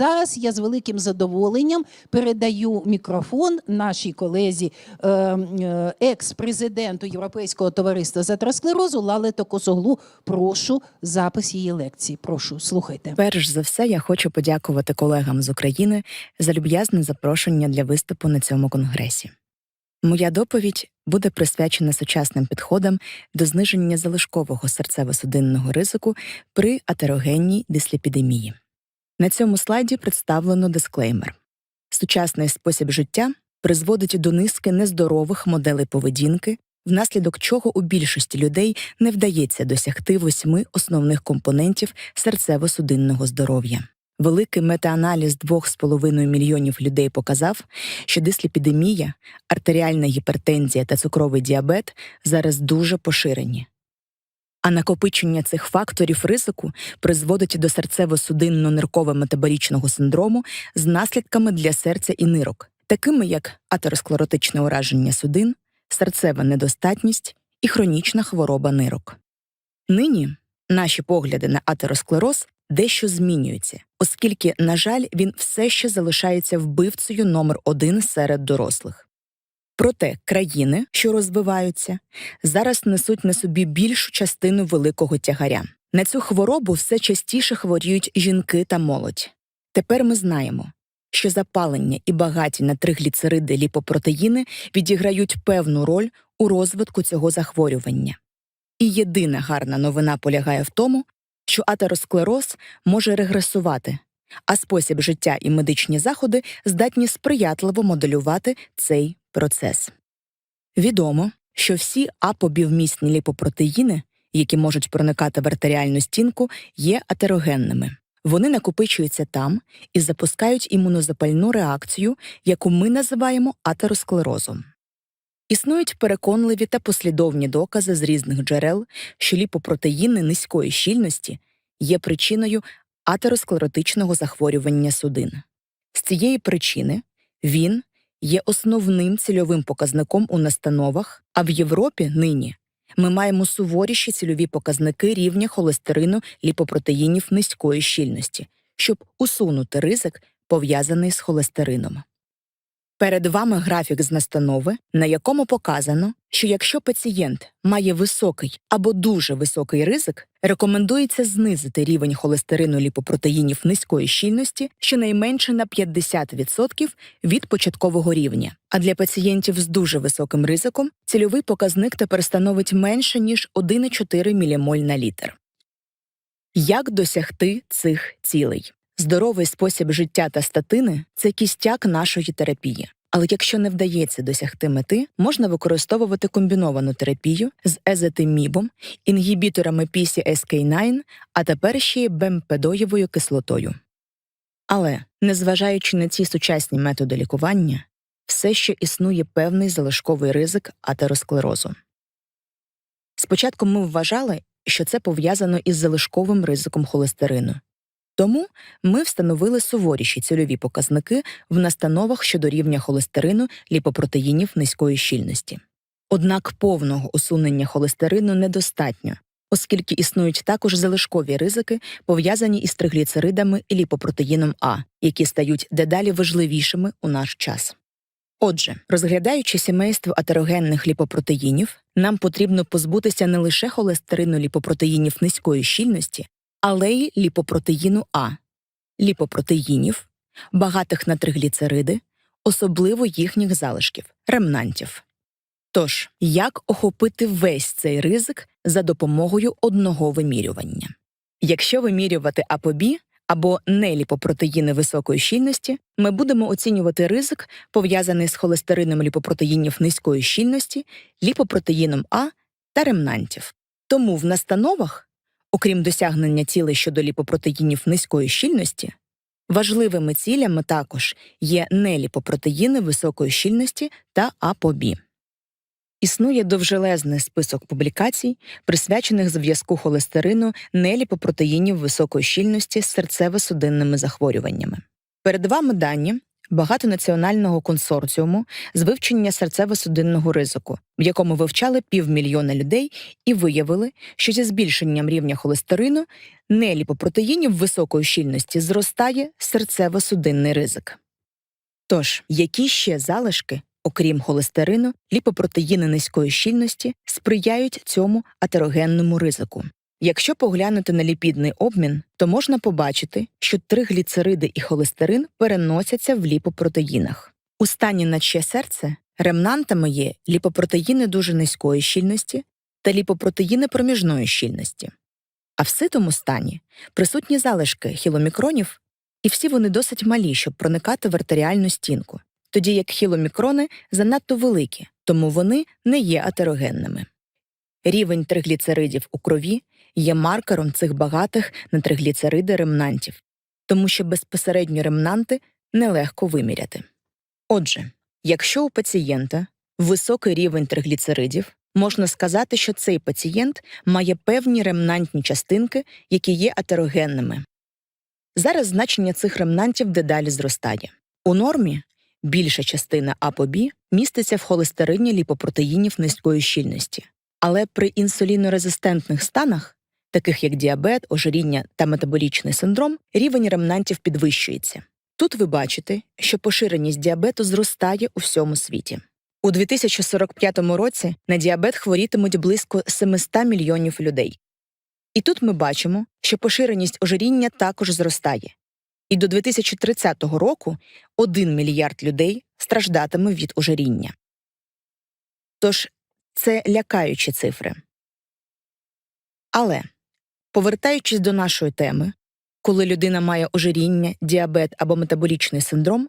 зараз я з великим задоволенням передаю мікрофон нашій колезі, е, е, екс-президенту Європейського товариства з атеросклерозу Лалето Косоглу. Прошу запис її лекції. Прошу, слухайте. Перш за все, я хочу подякувати колегам з України за люб'язне запрошення для виступу на цьому конгресі. Моя доповідь буде присвячена сучасним підходам до зниження залишкового серцево-судинного ризику при атерогенній дисліпідемії. На цьому слайді представлено дисклеймер. Сучасний спосіб життя призводить до низки нездорових моделей поведінки, внаслідок чого у більшості людей не вдається досягти восьми основних компонентів серцево-судинного здоров'я. Великий метааналіз 2,5 мільйонів людей показав, що дисліпідемія, артеріальна гіпертензія та цукровий діабет зараз дуже поширені. А накопичення цих факторів ризику призводить до серцево-судинно-нирково-метаболічного синдрому з наслідками для серця і нирок, такими як атеросклеротичне ураження судин, серцева недостатність і хронічна хвороба нирок. Нині наші погляди на атеросклероз дещо змінюються, оскільки, на жаль, він все ще залишається вбивцею номер один серед дорослих. Проте країни, що розвиваються, зараз несуть на собі більшу частину великого тягаря. На цю хворобу все частіше хворіють жінки та молодь. Тепер ми знаємо, що запалення і багаті на тригліцериди ліпопротеїни відіграють певну роль у розвитку цього захворювання. І єдина гарна новина полягає в тому, що атеросклероз може регресувати, а спосіб життя і медичні заходи здатні сприятливо моделювати цей процес. Відомо, що всі апобівмісні ліпопротеїни, які можуть проникати в артеріальну стінку, є атерогенними. Вони накопичуються там і запускають імунозапальну реакцію, яку ми називаємо атеросклерозом. Існують переконливі та послідовні докази з різних джерел, що ліпопротеїни низької щільності є причиною атеросклеротичного захворювання судин. З цієї причини він є основним цільовим показником у настановах, а в Європі нині ми маємо суворіші цільові показники рівня холестерину ліпопротеїнів низької щільності, щоб усунути ризик, пов'язаний з холестерином. Перед вами графік з настанови, на якому показано, що якщо пацієнт має високий або дуже високий ризик, рекомендується знизити рівень холестерину ліпопротеїнів низької щільності щонайменше на 50% від початкового рівня. А для пацієнтів з дуже високим ризиком цільовий показник тепер становить менше ніж 1,4 ммоль на літр. Як досягти цих цілей? Здоровий спосіб життя та статини це кістяк нашої терапії. Але якщо не вдається досягти мети, можна використовувати комбіновану терапію з езетимібом, інгібіторами PCSK9, а тепер ще й бемпедоєвою кислотою. Але, незважаючи на ці сучасні методи лікування, все ще існує певний залишковий ризик атеросклерозу. Спочатку ми вважали, що це пов'язано із залишковим ризиком холестерину. Тому ми встановили суворіші цільові показники в настановах щодо рівня холестерину ліпопротеїнів низької щільності. Однак повного усунення холестерину недостатньо, оскільки існують також залишкові ризики, пов'язані із тригліцеридами і ліпопротеїном А, які стають дедалі важливішими у наш час. Отже, розглядаючи сімейство атерогенних ліпопротеїнів, нам потрібно позбутися не лише холестерину ліпопротеїнів низької щільності, але й ліпопротеїну А, ліпопротеїнів, багатих на тригліцериди, особливо їхніх залишків, ремнантів. Тож, як охопити весь цей ризик за допомогою одного вимірювання? Якщо вимірювати АПОБі або неліпопротеїни високої щільності, ми будемо оцінювати ризик, пов'язаний з холестерином ліпопротеїнів низької щільності, ліпопротеїном А та ремнантів. Тому в настановах Окрім досягнення цілей щодо ліпопротеїнів низької щільності, важливими цілями також є неліпопротеїни високої щільності та АПОБі. Існує довжелезний список публікацій, присвячених зв'язку холестерину неліпопротеїнів високої щільності з серцево-судинними захворюваннями. Перед вами дані, багатонаціонального консорціуму з вивчення серцево-судинного ризику, в якому вивчали півмільйона людей і виявили, що зі збільшенням рівня холестерину неліпопротеїнів високої щільності зростає серцево-судинний ризик. Тож, які ще залишки, окрім холестерину, ліпопротеїни низької щільності, сприяють цьому атерогенному ризику? Якщо поглянути на ліпідний обмін, то можна побачити, що тригліцериди і холестерин переносяться в ліпопротеїнах. У стані наче серце ремнантами є ліпопротеїни дуже низької щільності та ліпопротеїни проміжної щільності. А в ситому стані присутні залишки хіломікронів, і всі вони досить малі, щоб проникати в артеріальну стінку, тоді як хіломікрони занадто великі, тому вони не є атерогенними. Рівень тригліцеридів у крові є маркером цих багатих на тригліцериди ремнантів, тому що безпосередньо ремнанти нелегко виміряти. Отже, якщо у пацієнта високий рівень тригліцеридів, можна сказати, що цей пацієнт має певні ремнантні частинки, які є атерогенними. Зараз значення цих ремнантів дедалі зростає. У нормі більша частина А міститься в холестерині ліпопротеїнів низької щільності, але при інсулінорезистентних станах, таких як діабет, ожиріння та метаболічний синдром, рівень ремнантів підвищується. Тут ви бачите, що поширеність діабету зростає у всьому світі. У 2045 році на діабет хворітимуть близько 700 мільйонів людей. І тут ми бачимо, що поширеність ожиріння також зростає. І до 2030 року 1 мільярд людей страждатиме від ожиріння. Тож це лякаючі цифри. Але, повертаючись до нашої теми, коли людина має ожиріння, діабет або метаболічний синдром,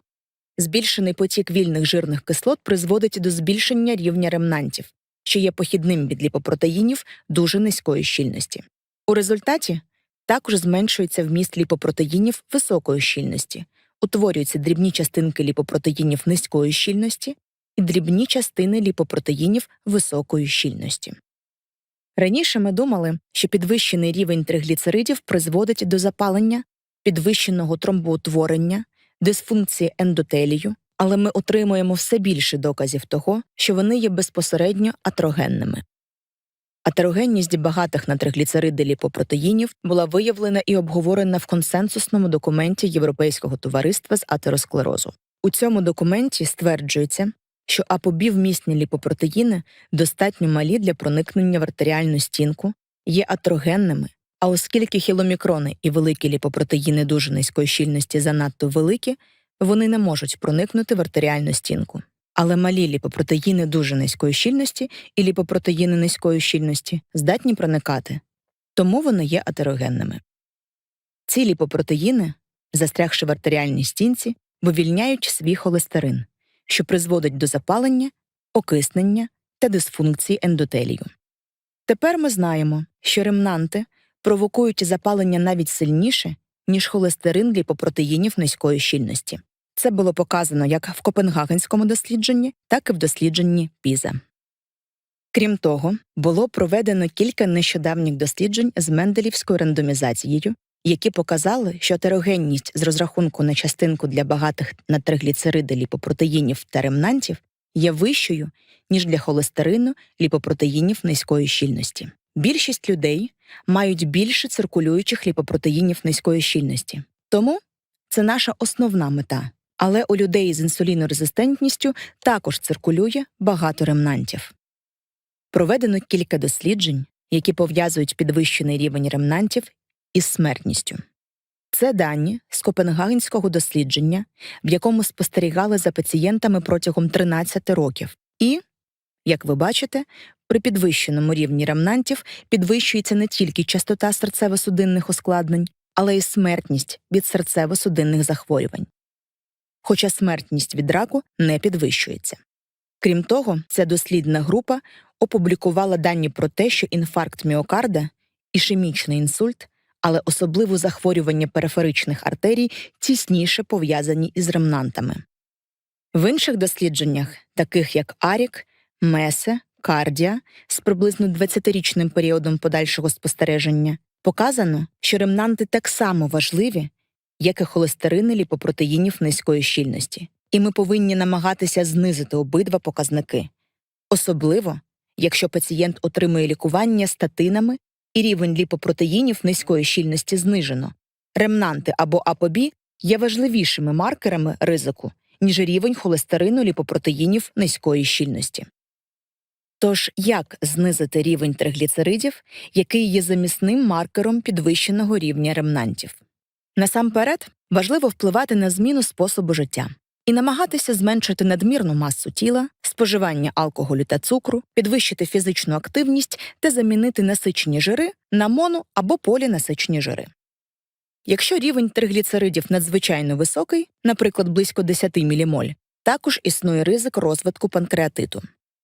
збільшений потік вільних жирних кислот призводить до збільшення рівня ремнантів, що є похідним від ліпопротеїнів дуже низької щільності. У результаті також зменшується вміст ліпопротеїнів високої щільності, утворюються дрібні частинки ліпопротеїнів низької щільності і дрібні частини ліпопротеїнів високої щільності. Раніше ми думали, що підвищений рівень тригліцеридів призводить до запалення, підвищеного тромбоутворення, дисфункції ендотелію, але ми отримуємо все більше доказів того, що вони є безпосередньо атерогенними. Атерогенність багатих на тригліцериди ліпопротеїнів була виявлена і обговорена в консенсусному документі Європейського товариства з атеросклерозу. У цьому документі стверджується, що апобівмісні ліпопротеїни достатньо малі для проникнення в артеріальну стінку, є атерогенними, а оскільки хіломікрони і великі ліпопротеїни дуже низької щільності занадто великі, вони не можуть проникнути в артеріальну стінку. Але малі ліпопротеїни дуже низької щільності і ліпопротеїни низької щільності здатні проникати, тому вони є атерогенними. Ці ліпопротеїни, застрягши в артеріальній стінці, вивільняють свій холестерин, що призводить до запалення, окиснення та дисфункції ендотелію. Тепер ми знаємо, що ремнанти провокують запалення навіть сильніше, ніж холестерин ліпопротеїнів низької щільності. Це було показано як в Копенгагенському дослідженні, так і в дослідженні Піза. Крім того, було проведено кілька нещодавніх досліджень з менделівською рандомізацією, які показали, що атерогенність з розрахунку на частинку для багатих на тригліцериди ліпопротеїнів та ремнантів є вищою, ніж для холестерину ліпопротеїнів низької щільності. Більшість людей мають більше циркулюючих ліпопротеїнів низької щільності. Тому це наша основна мета. Але у людей з інсулінорезистентністю також циркулює багато ремнантів. Проведено кілька досліджень, які пов'язують підвищений рівень ремнантів із смертністю. Це дані з Копенгагенського дослідження, в якому спостерігали за пацієнтами протягом 13 років. І, як ви бачите, при підвищеному рівні ремнантів підвищується не тільки частота серцево-судинних ускладнень, але й смертність від серцево-судинних захворювань. Хоча смертність від раку не підвищується. Крім того, ця дослідна група опублікувала дані про те, що інфаркт міокарда, ішемічний інсульт, але особливо захворювання периферичних артерій тісніше пов'язані із ремнантами. В інших дослідженнях, таких як Арік, Месе, Кардія, з приблизно 20-річним періодом подальшого спостереження, показано, що ремнанти так само важливі, як і холестерини ліпопротеїнів низької щільності, і ми повинні намагатися знизити обидва показники, особливо якщо пацієнт отримує лікування статинами і рівень ліпопротеїнів низької щільності знижено. Ремнанти або АПОБі є важливішими маркерами ризику, ніж рівень холестерину ліпопротеїнів низької щільності. Тож, як знизити рівень тригліцеридів, який є замісним маркером підвищеного рівня ремнантів? Насамперед, важливо впливати на зміну способу життя намагатися зменшити надмірну масу тіла, споживання алкоголю та цукру, підвищити фізичну активність та замінити насичені жири на моно або полінасичені жири. Якщо рівень тригліцеридів надзвичайно високий, наприклад, близько 10 мілімоль, також існує ризик розвитку панкреатиту.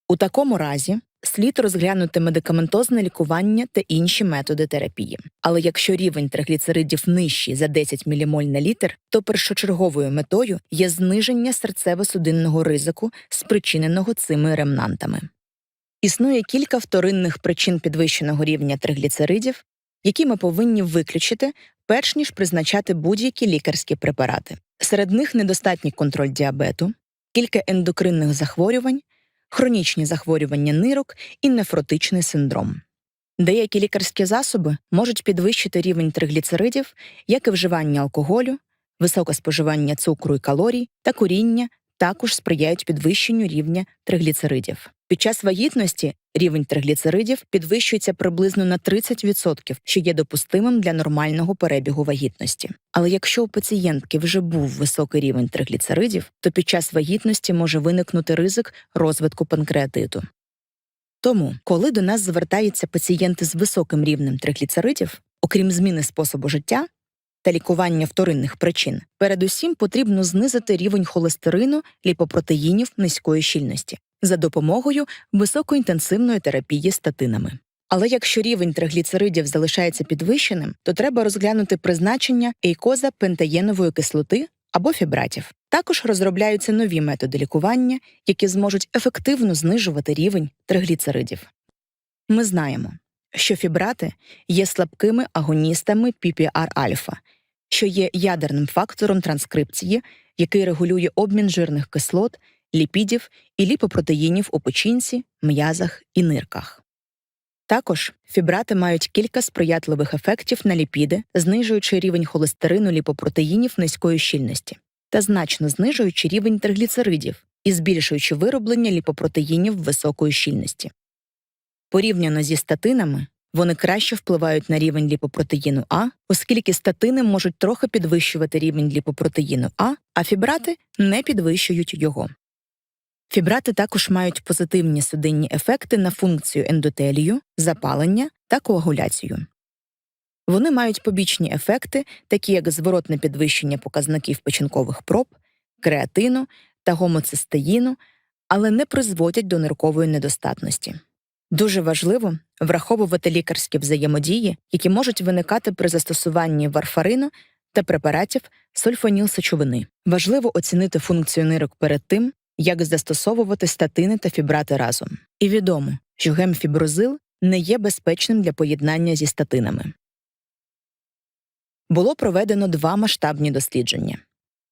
У такому разі слід розглянути медикаментозне лікування та інші методи терапії. Але якщо рівень тригліцеридів нижчий за 10 мілімоль на літр, то першочерговою метою є зниження серцево-судинного ризику, спричиненого цими ремнантами. Існує кілька вторинних причин підвищеного рівня тригліцеридів, які ми повинні виключити, перш ніж призначати будь-які лікарські препарати. Серед них недостатній контроль діабету, кілька ендокринних захворювань, хронічні захворювання нирок і нефротичний синдром. Деякі лікарські засоби можуть підвищити рівень тригліцеридів, як і вживання алкоголю, високе споживання цукру і калорій та куріння також сприяють підвищенню рівня тригліцеридів. Під час вагітності рівень тригліцеридів підвищується приблизно на 30%, що є допустимим для нормального перебігу вагітності. Але якщо у пацієнтки вже був високий рівень тригліцеридів, то під час вагітності може виникнути ризик розвитку панкреатиту. Тому, коли до нас звертаються пацієнти з високим рівнем тригліцеридів, окрім зміни способу життя та лікування вторинних причин, передусім потрібно знизити рівень холестерину, ліпопротеїнів низької щільності за допомогою високоінтенсивної терапії статинами. Але якщо рівень тригліцеридів залишається підвищеним, то треба розглянути призначення ейкоза пентаєнової кислоти або фібратів. Також розробляються нові методи лікування, які зможуть ефективно знижувати рівень тригліцеридів. Ми знаємо, що фібрати є слабкими агоністами PPR-альфа, що є ядерним фактором транскрипції, який регулює обмін жирних кислот, ліпідів і ліпопротеїнів у печінці, м'язах і нирках. Також фібрати мають кілька сприятливих ефектів на ліпіди, знижуючи рівень холестерину ліпопротеїнів низької щільності та значно знижуючи рівень тригліцеридів і збільшуючи вироблення ліпопротеїнів високої щільності. Порівняно зі статинами, вони краще впливають на рівень ліпопротеїну А, оскільки статини можуть трохи підвищувати рівень ліпопротеїну А, а фібрати не підвищують його. Фібрати також мають позитивні судинні ефекти на функцію ендотелію, запалення та коагуляцію. Вони мають побічні ефекти, такі як зворотне підвищення показників печінкових проб, креатину та гомоцистеїну, але не призводять до ниркової недостатності. Дуже важливо враховувати лікарські взаємодії, які можуть виникати при застосуванні варфарину та препаратів сульфанілсечовини. Важливо оцінити функцію нирок перед тим, як застосовувати статини та фібрати разом. І відомо, що гемфіброзил не є безпечним для поєднання зі статинами. Було проведено два масштабні дослідження: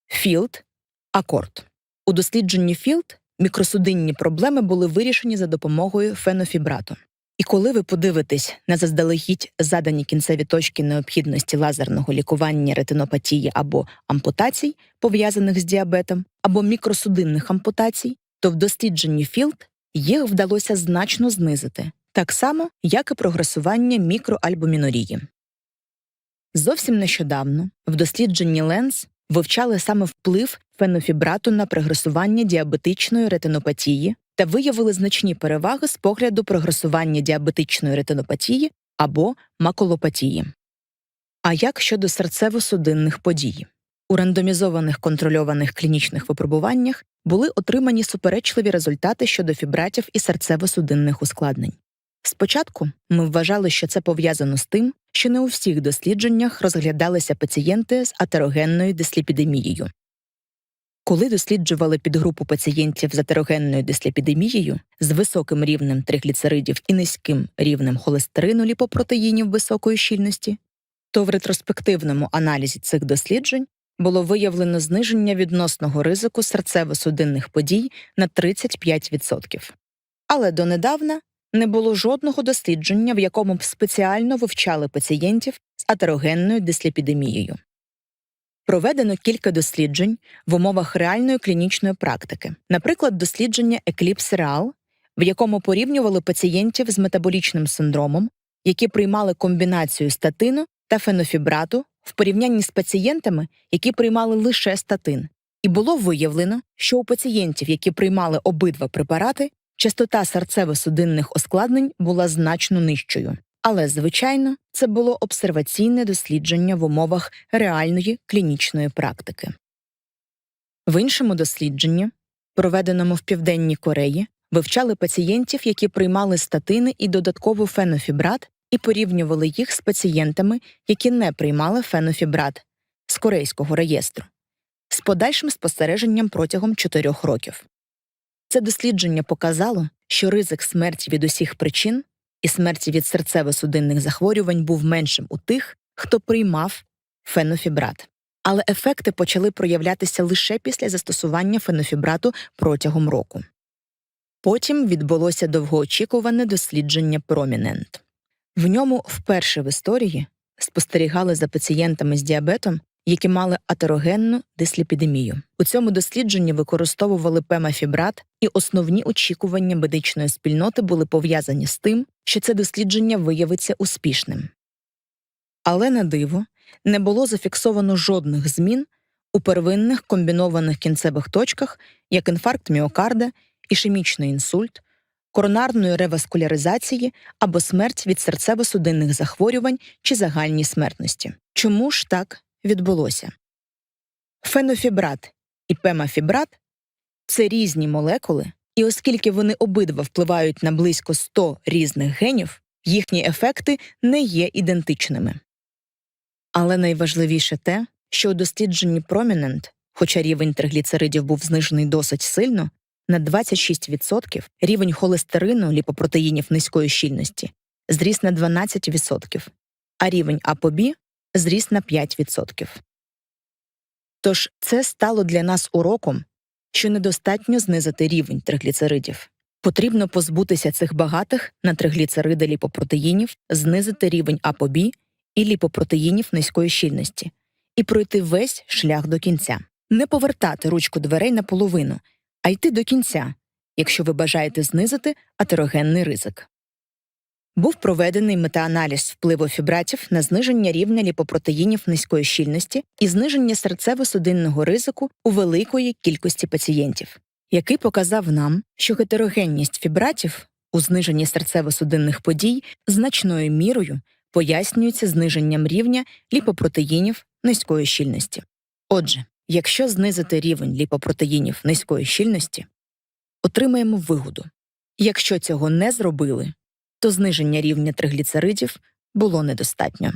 Філд Акорд. У дослідженні Філд мікросудинні проблеми були вирішені за допомогою фенофібрату. І коли ви подивитесь на заздалегідь задані кінцеві точки необхідності лазерного лікування ретинопатії або ампутацій, пов'язаних з діабетом, або мікросудинних ампутацій, то в дослідженні Філд їх вдалося значно знизити, так само, як і прогресування мікроальбумінорії. Зовсім нещодавно в дослідженні Ленс вивчали саме вплив фенофібрату на прогресування діабетичної ретинопатії та виявили значні переваги з погляду прогресування діабетичної ретинопатії або макулопатії. А як щодо серцево-судинних подій? У рандомізованих контрольованих клінічних випробуваннях були отримані суперечливі результати щодо фібратів і серцево-судинних ускладнень. Спочатку ми вважали, що це пов'язано з тим, що не у всіх дослідженнях розглядалися пацієнти з атерогенною дисліпідемією. Коли досліджували підгрупу пацієнтів з атерогенною дисліпідемією з високим рівнем тригліцеридів і низьким рівнем холестерину ліпопротеїнів високої щільності, то в ретроспективному аналізі цих досліджень було виявлено зниження відносного ризику серцево-судинних подій на 35%. Але донедавна не було жодного дослідження, в якому б спеціально вивчали пацієнтів з атерогенною дисліпідемією. Проведено кілька досліджень в умовах реальної клінічної практики, наприклад, дослідження Eclipse Real, в якому порівнювали пацієнтів з метаболічним синдромом, які приймали комбінацію статину та фенофібрату в порівнянні з пацієнтами, які приймали лише статин. І було виявлено, що у пацієнтів, які приймали обидва препарати, частота серцево-судинних ускладнень була значно нижчою. Але, звичайно, це було обсерваційне дослідження в умовах реальної клінічної практики. В іншому дослідженні, проведеному в Південній Кореї, вивчали пацієнтів, які приймали статини і додатково фенофібрат, і порівнювали їх з пацієнтами, які не приймали фенофібрат з корейського реєстру, з подальшим спостереженням протягом 4 років. Це дослідження показало, що ризик смерті від усіх причин і смерті від серцево-судинних захворювань був меншим у тих, хто приймав фенофібрат. Але ефекти почали проявлятися лише після застосування фенофібрату протягом року. Потім відбулося довгоочікуване дослідження Промінент. В ньому вперше в історії спостерігали за пацієнтами з діабетом, які мали атерогенну дисліпідемію. У цьому дослідженні використовували пемафібрат, і основні очікування медичної спільноти були пов'язані з тим, що це дослідження виявиться успішним. Але на диво не було зафіксовано жодних змін у первинних комбінованих кінцевих точках, як інфаркт міокарда, ішемічний інсульт, коронарної реваскуляризації або смерть від серцево-судинних захворювань чи загальній смертності. Чому ж так відбулося? Фенофібрат і пемафібрат це різні молекули, і оскільки вони обидва впливають на близько 100 різних генів, їхні ефекти не є ідентичними. Але найважливіше те, що у дослідженні Prominent, хоча рівень тригліцеридів був знижений досить сильно, на 26% рівень холестерину ліпопротеїнів низької щільності зріс на 12%, а рівень АПОБі зріс на 5%. Тож це стало для нас уроком, що недостатньо знизити рівень тригліцеридів. Потрібно позбутися цих багатих на тригліцериди ліпопротеїнів, знизити рівень АПОБі і ліпопротеїнів низької щільності і пройти весь шлях до кінця, не повертати ручку дверей наполовину, а йти до кінця, якщо ви бажаєте знизити атерогенний ризик. Був проведений метааналіз впливу фібратів на зниження рівня ліпопротеїнів низької щільності і зниження серцево-судинного ризику у великої кількості пацієнтів, який показав нам, що гетерогенність фібратів у зниженні серцево-судинних подій значною мірою пояснюється зниженням рівня ліпопротеїнів низької щільності. Отже, якщо знизити рівень ліпопротеїнів низької щільності, отримаємо вигоду. Якщо цього не зробили, то зниження рівня тригліцеридів було недостатньо.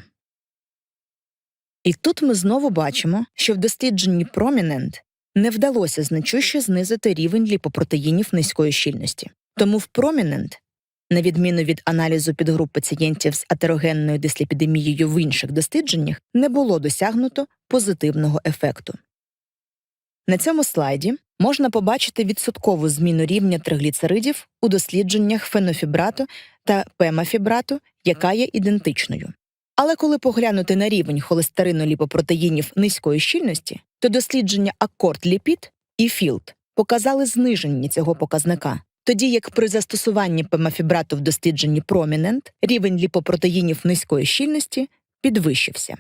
І тут ми знову бачимо, що в дослідженні Prominent не вдалося значуще знизити рівень ліпопротеїнів низької щільності. Тому в Prominent, на відміну від аналізу підгруп пацієнтів з атерогенною дисліпідемією в інших дослідженнях, не було досягнуто позитивного ефекту. На цьому слайді можна побачити відсоткову зміну рівня тригліцеридів у дослідженнях фенофібрату та пемафібрату, яка є ідентичною. Але коли поглянути на рівень холестерину ліпопротеїнів низької щільності, то дослідження Аккорд Ліпід і Філд показали зниження цього показника, тоді як при застосуванні пемафібрату в дослідженні Prominent рівень ліпопротеїнів низької щільності підвищився.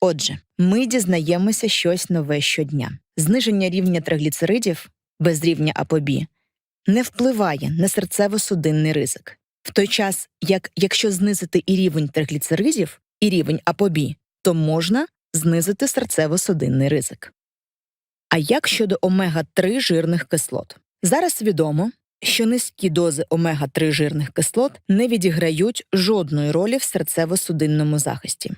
Отже, ми дізнаємося щось нове щодня. Зниження рівня тригліцеридів без рівня АПОБі не впливає на серцево-судинний ризик. В той час, як якщо знизити і рівень тригліцеридів, і рівень АПОБі, то можна знизити серцево-судинний ризик. А як щодо омега-3 жирних кислот? Зараз відомо, що низькі дози омега-3 жирних кислот не відіграють жодної ролі в серцево-судинному захисті.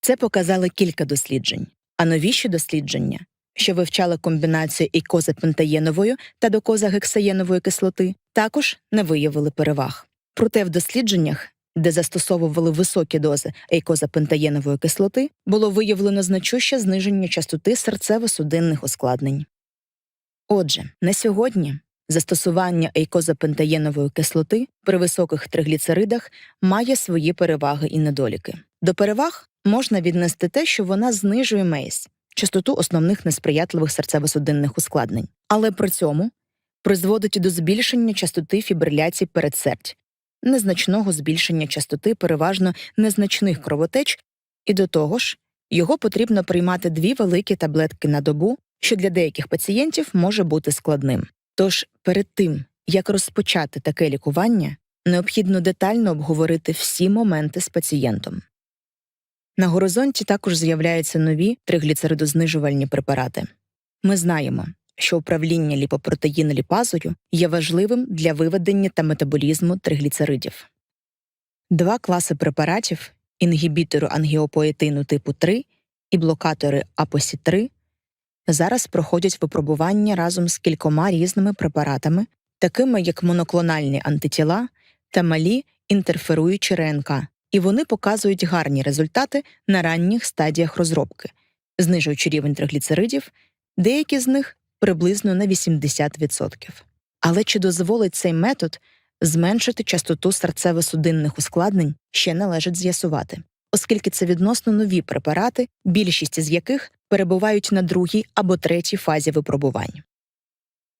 Це показали кілька досліджень, а новіші дослідження, що вивчали комбінацію ікозапентаєнової та докозагексаєнової кислоти, також не виявили переваг. Проте в дослідженнях де застосовували високі дози ейкозапентаєнової кислоти, було виявлено значуще зниження частоти серцево-судинних ускладнень. Отже, на сьогодні застосування ейкозапентаєнової кислоти при високих тригліцеридах має свої переваги і недоліки. До переваг можна віднести те, що вона знижує мейс, частоту основних несприятливих серцево-судинних ускладнень, але при цьому призводить до збільшення частоти фібриляцій передсердь, незначного збільшення частоти переважно незначних кровотеч, і до того ж, його потрібно приймати дві великі таблетки на добу, що для деяких пацієнтів може бути складним. Тож перед тим, як розпочати таке лікування, необхідно детально обговорити всі моменти з пацієнтом. На горизонті також з'являються нові тригліцеридознижувальні препарати. Ми знаємо, що управління ліпопротеїн-ліпазою є важливим для виведення та метаболізму тригліцеридів. Два класи препаратів інгібітору ангіопоетину типу 3 і блокатори АПОСІ-3 зараз проходять випробування разом з кількома різними препаратами, такими як моноклональні антитіла та малі інтерферуючі РНК, і вони показують гарні результати на ранніх стадіях розробки, знижуючи рівень тригліцеридів, деякі з них приблизно на 80%. Але чи дозволить цей метод зменшити частоту серцево-судинних ускладнень, ще належить з'ясувати, оскільки це відносно нові препарати, більшість з яких перебувають на другій або третій фазі випробувань.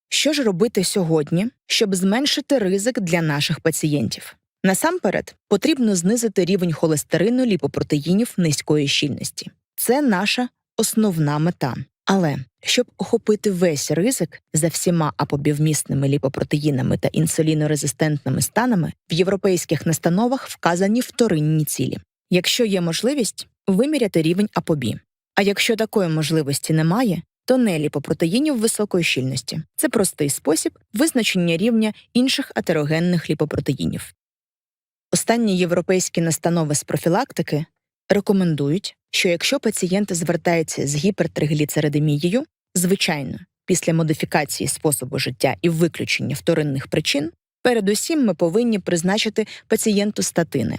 Що ж робити сьогодні, щоб зменшити ризик для наших пацієнтів? Насамперед, потрібно знизити рівень холестерину ліпопротеїнів низької щільності. Це наша основна мета. Але щоб охопити весь ризик за всіма апобівмісними ліпопротеїнами та інсулінорезистентними станами, в європейських настановах вказані вторинні цілі. Якщо є можливість, виміряти рівень апобі. А якщо такої можливості немає, то не ліпопротеїнів високої щільності. Це простий спосіб визначення рівня інших атерогенних ліпопротеїнів. Останні європейські настанови з профілактики рекомендують, що якщо пацієнт звертається з гіпертригліцеридемією, звичайно, після модифікації способу життя і виключення вторинних причин, передусім ми повинні призначити пацієнту статини.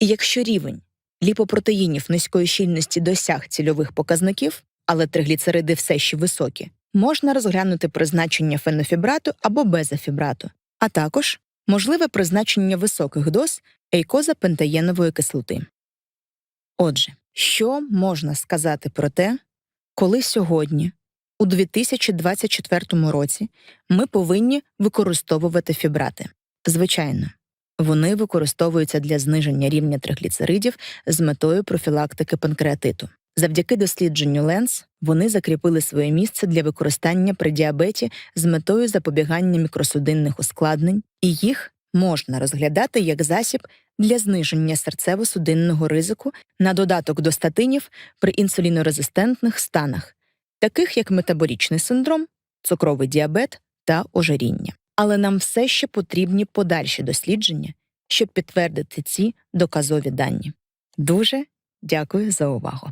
І якщо рівень ліпопротеїнів низької щільності досяг цільових показників, але тригліцериди все ще високі, можна розглянути призначення фенофібрату або безафібрату, а також можливе призначення високих доз ейкозапентаєнової кислоти. Отже, що можна сказати про те, коли сьогодні, у 2024 році, ми повинні використовувати фібрати? Звичайно, вони використовуються для зниження рівня тригліцеридів з метою профілактики панкреатиту. Завдяки дослідженню ЛЕНС вони закріпили своє місце для використання при діабеті з метою запобігання мікросудинних ускладнень, і їх можна розглядати як засіб для зниження серцево-судинного ризику на додаток до статинів при інсулінорезистентних станах, таких як метаболічний синдром, цукровий діабет та ожиріння. Але нам все ще потрібні подальші дослідження, щоб підтвердити ці доказові дані. Дуже дякую за увагу.